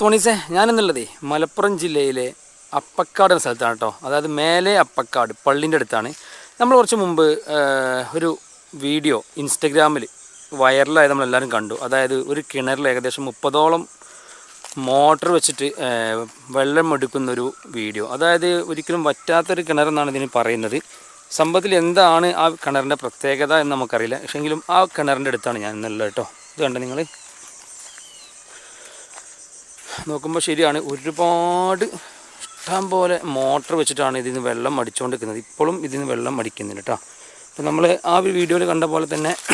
മുത്തോണീസേ ഞാനെന്നുള്ളതേ മലപ്പുറം ജില്ലയിലെ അപ്പക്കാട് എന്ന സ്ഥലത്താണ് കേട്ടോ. അതായത് മേലെ അപ്പക്കാട് പള്ളിന്റെ അടുത്താണ്. നമ്മൾ കുറച്ച് മുമ്പ് ഒരു വീഡിയോ ഇൻസ്റ്റഗ്രാമിൽ വൈറലായത് നമ്മളെല്ലാവരും കണ്ടു. അതായത് ഒരു കിണറിൽ ഏകദേശം മുപ്പതോളം മോട്ടർ വെച്ചിട്ട് വെള്ളം എടുക്കുന്ന ഒരു വീഡിയോ. അതായത് ഒരിക്കലും വറ്റാത്തൊരു കിണറെന്നാണ് ഇതിന് പറയുന്നത്. സംഭവത്തിൽ എന്താണ് ആ കിണറിന്റെ പ്രത്യേകത എന്ന് നമുക്കറിയില്ല. പക്ഷെങ്കിലും ആ കിണറിന്റെ അടുത്താണ് ഞാൻ ഇന്നുള്ളത് കേട്ടോ. ഇത് കണ്ടോ നിങ്ങൾ നോക്കുമ്പോൾ ശരിയാണ് ഒരുപാട് ഇഷ്ടം പോലെ മോട്ടർ വെച്ചിട്ടാണ് ഇതിൽ നിന്ന് വെള്ളം അടിച്ചുകൊണ്ടിരിക്കുന്നത് ഇപ്പോഴും ഇതിൽ നിന്ന് വെള്ളം അടിക്കുന്നുണ്ട് കേട്ടോ അപ്പോൾ നമ്മൾ ആ ഒരു വീഡിയോയിൽ കണ്ട പോലെ തന്നെ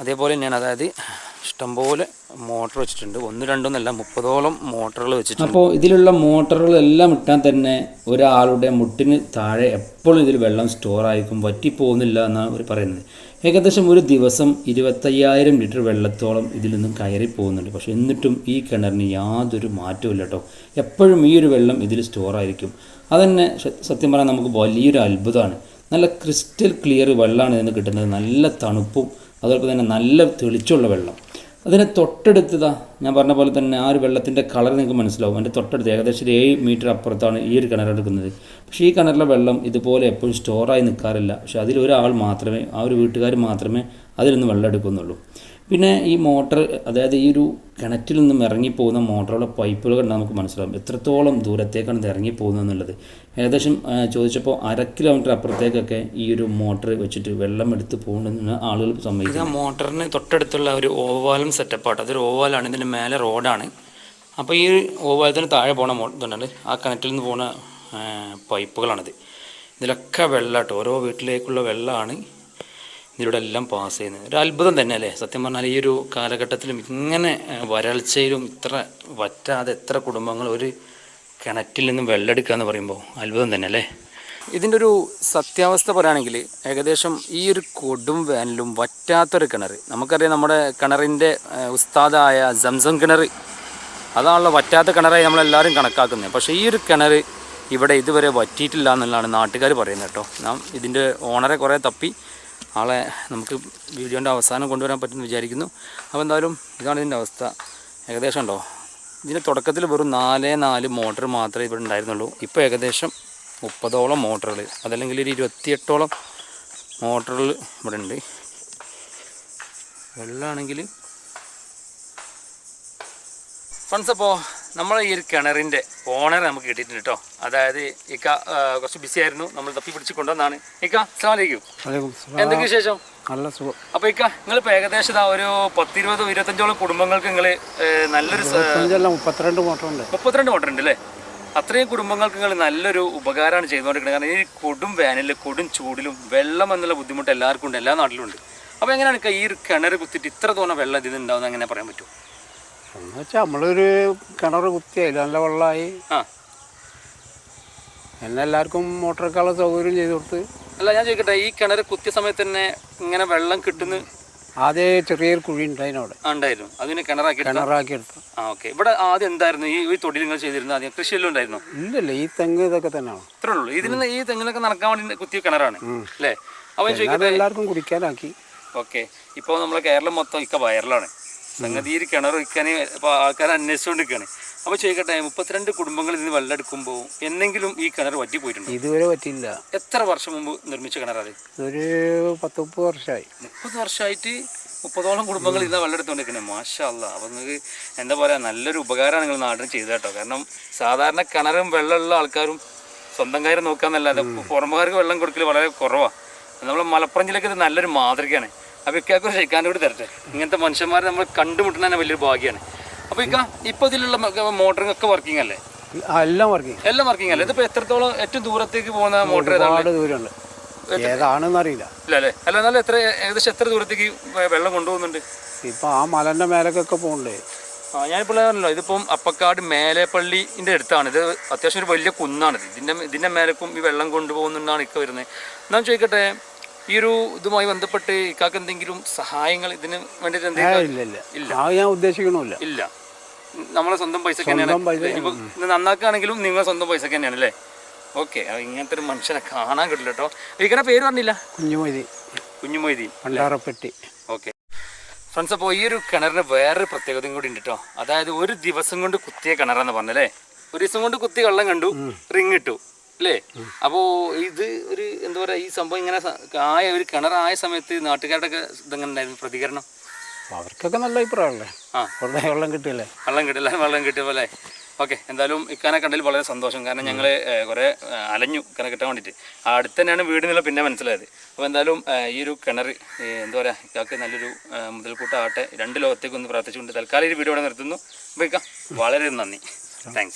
അതേപോലെ തന്നെയാണ്. അതായത് ഇഷ്ടംപോലെ മോട്ടർ വെച്ചിട്ടുണ്ട്. ഒന്ന് രണ്ടൊന്നല്ല മുപ്പതോളം മോട്ടറുകൾ വെച്ചിട്ടുണ്ട്. അപ്പോൾ ഇതിലുള്ള മോട്ടറുകളെല്ലാം ഇട്ടാൽ തന്നെ ഒരാളുടെ മുട്ടിന് താഴെ എപ്പോഴും ഇതിൽ വെള്ളം സ്റ്റോർ ആയിരിക്കും. വറ്റിപ്പോകുന്നില്ല എന്നാണ് അവർ പറയുന്നത്. ഏകദേശം ഒരു ദിവസം ഇരുപത്തയ്യായിരം ലിറ്റർ വെള്ളത്തോളം ഇതിൽ നിന്നും കയറി പോകുന്നുണ്ട്. പക്ഷേ എന്നിട്ടും ഈ കിണറിന് യാതൊരു മാറ്റവും കേട്ടോ. എപ്പോഴും ഈ ഒരു വെള്ളം ഇതിൽ സ്റ്റോർ ആയിരിക്കും. അതന്നെ സത്യം പറഞ്ഞാൽ നമുക്ക് വലിയൊരു അത്ഭുതമാണ്. നല്ല ക്രിസ്റ്റൽ ക്ലിയർ വെള്ളമാണ് ഇതിന് കിട്ടുന്നത്. നല്ല തണുപ്പും അതോടൊപ്പം തന്നെ നല്ല തെളിച്ചുള്ള വെള്ളം. അതിനെ തൊട്ടടുത്തതാ ഞാൻ പറഞ്ഞ പോലെ തന്നെ ആ ഒരു വെള്ളത്തിന്റെ കളർ നിങ്ങൾക്ക് മനസ്സിലാവും. അതിന്റെ തൊട്ടടുത്ത് ഏകദേശം ഒരു ഏഴ് മീറ്റർ അപ്പുറത്താണ് ഈ ഒരു കിണർ എടുക്കുന്നത്. പക്ഷേ ഈ കിണറിലെ വെള്ളം ഇതുപോലെ എപ്പോഴും സ്റ്റോറായി നിൽക്കാറില്ല പക്ഷേ അതിലൊരാൾ മാത്രമേ ആ ഒരു വീട്ടുകാർ മാത്രമേ അതിൽ നിന്ന് വെള്ളം എടുക്കുന്നുള്ളൂ. പിന്നെ ഈ മോട്ടർ അതായത് ഈ ഒരു കിണറ്റിൽ നിന്നും ഇറങ്ങിപ്പോകുന്ന മോട്ടറുടെ പൈപ്പുകൾ കണ്ടാൽ നമുക്ക് മനസ്സിലാവും. എത്രത്തോളം ദൂരത്തേക്കാണ് ഇത് ഇറങ്ങിപ്പോകുന്നത് എന്നുള്ളത്. ഏകദേശം ചോദിച്ചപ്പോൾ അര കിലോമീറ്റർ അപ്പുറത്തേക്കൊക്കെ ഈ ഒരു മോട്ടർ വെച്ചിട്ട് വെള്ളം എടുത്ത് പോകുന്നതെന്ന് ആളുകൾ സമ്മതിക്കും. ആ മോട്ടറിന് തൊട്ടടുത്തുള്ള ഒരു ഓവാലും സെറ്റപ്പാണ് അതൊരു ഓവാലാണ് ഇതിന്റെ മേലെ റോഡാണ്. അപ്പോൾ ഈ ഓവാലത്തിന് താഴെ പോണ മോ ഇതുണ്ട് ആ കിണറ്റിൽ നിന്ന് പോണ പൈപ്പുകളാണിത്. ഇതിലൊക്കെ വെള്ളമാട്ടോ ഓരോ വീട്ടിലേക്കുള്ള വെള്ളമാണ് ഇതിലൂടെ എല്ലാം പാസ് ചെയ്യുന്നത്. ഒരു അത്ഭുതം തന്നെ അല്ലേ സത്യം പറഞ്ഞാൽ ഈ ഒരു കാലഘട്ടത്തിലും ഇങ്ങനെ വരൾച്ചയിലും ഇത്ര വറ്റാതെ എത്ര കുടുംബങ്ങൾ ഒരു കിണറ്റിൽ നിന്നും വെള്ളമെടുക്കുക എന്ന് പറയുമ്പോൾ അത്ഭുതം തന്നെ അല്ലേ ഇതിന്റെ ഒരു സത്യാവസ്ഥ പറയുകയാണെങ്കിൽ ഏകദേശം ഈ ഒരു കൊടും വേനലും വറ്റാത്തൊരു കിണർ നമുക്കറിയാം നമ്മുടെ കിണറിന്റെ ഉസ്താദായ സംസം കിണർ അതാണല്ലോ വറ്റാത്ത കിണറായി നമ്മളെല്ലാവരും കണക്കാക്കുന്നത്. പക്ഷേ ഈ ഒരു കിണർ ഇവിടെ ഇതുവരെ വറ്റിയിട്ടില്ല എന്നുള്ളതാണ് നാട്ടുകാർ പറയുന്നത് കേട്ടോ. നാം ഇതിന്റെ ഓണറെ കുറേ തപ്പി ആളെ നമുക്ക് വീഡിയോന്റെ അവസാനം കൊണ്ടുവരാൻ പറ്റുമെന്ന് വിചാരിക്കുന്നു. അപ്പോൾ എന്തായാലും ഇതാണ് ഇതിന്റെ അവസ്ഥ. ഏകദേശം ഉണ്ടോ? ഇതിന്റെ തുടക്കത്തിൽ വെറും നാല് നാല് മോട്ടർ മാത്രമേ ഇവിടെ ഉണ്ടായിരുന്നുള്ളൂ. ഇപ്പോൾ ഏകദേശം മുപ്പതോളം മോട്ടറുകൾ അതല്ലെങ്കിൽ ഒരു ഇരുപത്തിയെട്ടോളം മോട്ടറുകൾ ഇവിടെ ഉണ്ട്. വെള്ളമാണെങ്കിൽ ഫ്രണ്ട്സ് അപ്പോൾ നമ്മൾ ഈ ഒരു കിണറിന്റെ ഓണർ നമുക്ക് കിട്ടിയിട്ടുണ്ട് കേട്ടോ. അതായത് ഇക്ക കുറച്ച് ബിസി ആയിരുന്നു. നമ്മൾ തപ്പി പിടിച്ച് കൊണ്ടുവന്നാണ്. ഇക്ക സ്ഥലം. എന്തൊക്കെ വിശേഷം? നല്ല സുഖം. അപ്പൊ ഇക്ക നിങ്ങൾ ഇപ്പൊ ഏകദേശം ഒരു പത്തിരുപത് ഇരുപത്തഞ്ചോളം കുടുംബങ്ങൾക്ക് നിങ്ങൾ നല്ലൊരു മുപ്പത്തിരണ്ട് മോട്ടർ ഉണ്ട് മുപ്പത്തിരണ്ട് മോട്ടർ ഉണ്ട് അല്ലേ അത്രയും കുടുംബങ്ങൾക്ക് നിങ്ങൾ നല്ലൊരു ഉപകാരമാണ് ചെയ്തുകൊണ്ടിരിക്കുന്നത്. കാരണം ഈ കൊടും വേനലിൽ കൊടും ചൂടിലും വെള്ളം എന്നുള്ള ബുദ്ധിമുട്ട് എല്ലാവർക്കും ഉണ്ട്. എല്ലാ നാട്ടിലും ഉണ്ട്. അപ്പോൾ എങ്ങനെയാണ് ഈ ഒരു കിണർ കുത്തിയിട്ട് ഇത്ര തോന്നുന്ന വെള്ളം ഇതിൽ ഉണ്ടാവുന്ന എങ്ങനെ പറയാൻ പറ്റും? എന്ന് വെച്ചാൽ നമ്മളൊരു കിണർ കുത്തിയായി നല്ല വെള്ളമായി ആ. എന്നെ എല്ലാവർക്കും മോട്ടർ വെക്കാനുള്ള സൗകര്യം ചെയ്ത് കൊടുത്ത്. അല്ല ഞാൻ ചോദിക്കട്ടെ ഈ കിണർ കുത്തിയ സമയത്ത് തന്നെ ഇങ്ങനെ വെള്ളം കിട്ടുന്ന ആദ്യം ചെറിയൊരു കുഴി ഉണ്ടായിരുന്നു ആ, ഉണ്ടായിരുന്നു. അതിന് കിണറാക്കി കിണറാക്കി എടുത്തു. ആ ഓക്കെ. ഇവിടെ ആദ്യം എന്തായിരുന്നു? ഈ ഈ തൊടി നിങ്ങൾ ചെയ്തിരുന്നത് ആദ്യം കൃഷിയെല്ലാം ഉണ്ടായിരുന്നു? ഇല്ലല്ല ഈ തെങ്ങ് ഇതൊക്കെ തന്നെയാണ്. ഇത്രേ ഉള്ളൂ. ഇതിന് ഈ തെങ്ങിനൊക്കെ നടക്കാൻ വേണ്ടി കുത്തിയ കിണറാണ്. അല്ലേ? അവൻ അത് ചോദിക്കട്ടെ? എല്ലാവർക്കും കുടിക്കാനാക്കി. ഓക്കെ. ഇപ്പോൾ നമ്മളെ കേരളം മൊത്തം ഇക്ക വയറിലാണ്. സംഗതി ഈ ഒരു കിണർ വയ്ക്കാൻ ഇപ്പോൾ ആൾക്കാർ അന്വേഷിച്ചുകൊണ്ടിരിക്കുകയാണ് അപ്പോൾ ചോദിക്കട്ടെ മുപ്പത്തിരണ്ട് കുടുംബങ്ങൾ ഇതിന് വെള്ളം എന്തെങ്കിലും എന്നെങ്കിലും ഈ കിണർ വറ്റി പോയിട്ടുണ്ട്? ഇതുവരെ പറ്റിയില്ല. എത്ര വർഷം മുമ്പ് നിർമ്മിച്ച കിണറാണ്? ഒരു പത്ത് മുപ്പത് വർഷമായി. മുപ്പത് വർഷമായിട്ട് മുപ്പതോളം കുടുംബങ്ങൾ ഇന്ന് വെള്ളം എടുത്തുകൊണ്ടിരിക്കുന്നത് മാഷാ അല്ല അപ്പോൾ നിങ്ങൾക്ക് എന്താ പറയുക നല്ലൊരു ഉപകാരമാണ് നിങ്ങൾ നാടിന് ചെയ്തത് കേട്ടോ. കാരണം സാധാരണ കിണറും വെള്ളമുള്ള ആൾക്കാരും സ്വന്തം കാര്യം നോക്കാന്നല്ലാതെ പുറമുകാർക്ക് വെള്ളം കൊടുക്കൽ വളരെ കുറവാണ് നമ്മൾ മലപ്പുറം ജില്ലയ്ക്ക് ഇത് നല്ലൊരു മാതൃകയാണ്. അപ്പോൾ ഇക്കാക്ക് ഒരു കൂടി തരട്ടെ. ഇങ്ങനത്തെ മനുഷ്യന്മാരെ നമ്മൾ കണ്ടുമുട്ടുന്ന തന്നെ വലിയൊരു ഭാഗ്യമാണ് അപ്പോൾ ഇക്ക ഇപ്പോൾ ഇതിലുള്ള മോട്ടറിംഗ് ഒക്കെ വർക്കിംഗ് അല്ലേ? എല്ലാം വർക്കിംഗ് എല്ലാം വർക്കിംഗ് അല്ലേ? ഇതിപ്പോൾ എത്രത്തോളം ഏറ്റവും ദൂരത്തേക്ക് പോകുന്ന മോട്ടർ ഏതാണ് ദൂരമുണ്ട്. ഏതാണെന്ന് അറിയില്ല. ഇല്ല അല്ലേ? അല്ല എന്നാലും എത്ര ഏകദേശം എത്ര ദൂരത്തേക്ക് വെള്ളം കൊണ്ടുപോകുന്നുണ്ട്? ഇപ്പൊ ആ മലന്റെ മേലൊക്കെ പോകണ്ടേ ആ ഞാനിപ്പോൾ പറഞ്ഞല്ലോ ഇതിപ്പം അപ്പക്കാട് മേലെപ്പള്ളിന്റെ അടുത്താണ്. ഇത് അത്യാവശ്യം ഒരു വലിയ കുന്നാണ് ഇതിന്റെ ഇതിന്റെ മേലക്കും ഈ വെള്ളം കൊണ്ടുപോകുന്നുണ്ടാണ് ഇക്ക വരുന്നത്. എന്നാൽ ചോദിക്കട്ടെ ഈ ഒരു ഇതുമായി ബന്ധപ്പെട്ട് ഇക്കാക്ക് എന്തെങ്കിലും സഹായങ്ങൾ ഇതിന് വേണ്ടിട്ട് ഇല്ല ഇല്ല. ആ ഞാൻ ഉദ്ദേശിക്കണമില്ല. ഇല്ല. നമ്മളെ സ്വന്തം തന്നെയാണ്. പൈസ ഇപ്പം നന്നാക്കുകയാണെങ്കിലും നിങ്ങളെ സ്വന്തം പൈസ തന്നെയാണ് അല്ലേ? ഓക്കെ. ഇങ്ങനത്തെ ഒരു മനുഷ്യനെ കാണാൻ കിട്ടില്ല കേട്ടോ. ഇക്കടെ പേര് പറഞ്ഞില്ല? കുഞ്ഞുമൊയ്തി. കുഞ്ഞുമൊയ്തി. പണ്ടാറപ്പെട്ടി ഓക്കെ. ഫ്രണ്ട്സ് അപ്പോൾ ഈ ഒരു കിണറിന് വേറൊരു പ്രത്യേകതയും കൂടി ഉണ്ട് കേട്ടോ. അതായത് ഒരു ദിവസം കൊണ്ട് കുത്തിയ കിണറെന്ന് പറഞ്ഞല്ലേ? ഒരു ദിവസം കൊണ്ട് കുത്തി വെള്ളം കണ്ടു റിങ് ഇട്ടു. അല്ലേ? അപ്പോൾ ഇത് ഒരു എന്താ പറയുക ഈ സംഭവം ഇങ്ങനെ ആയ ഒരു കിണറായ സമയത്ത് നാട്ടുകാരുടെ ഒക്കെ ഇതെങ്ങനെ ഉണ്ടായിരുന്നു പ്രതികരണം? അവർക്കൊക്കെ നല്ല അഭിപ്രായമല്ലേ ആ. വെള്ളം കിട്ടിയല്ലേ? വെള്ളം കിട്ടില്ല വെള്ളം കിട്ടിയ പോലെ. ഓക്കെ എന്തായാലും ഇക്കാനെ കണ്ടതിൽ വളരെ സന്തോഷം. കാരണം ഞങ്ങൾ കുറേ അലഞ്ഞു കിണർ കിട്ടാൻ വേണ്ടിയിട്ട്. അടുത്ത് തന്നെയാണ് വീട് എന്നുള്ള പിന്നെ മനസ്സിലായത്. അപ്പോൾ എന്തായാലും ഈ ഒരു കിണർ എന്താ പറയുക ഇക്കാക്ക് നല്ലൊരു മുതൽക്കൂട്ടാവട്ടെ രണ്ട് ലോകത്തേക്ക് ഒന്ന് പ്രാർത്ഥിച്ചുകൊണ്ട് തൽക്കാലം ഈ വീഡിയോ ഇവിടെ നിർത്തുന്നു. അപ്പോൾ ഇക്ക വളരെ നന്ദി. താങ്ക്സ്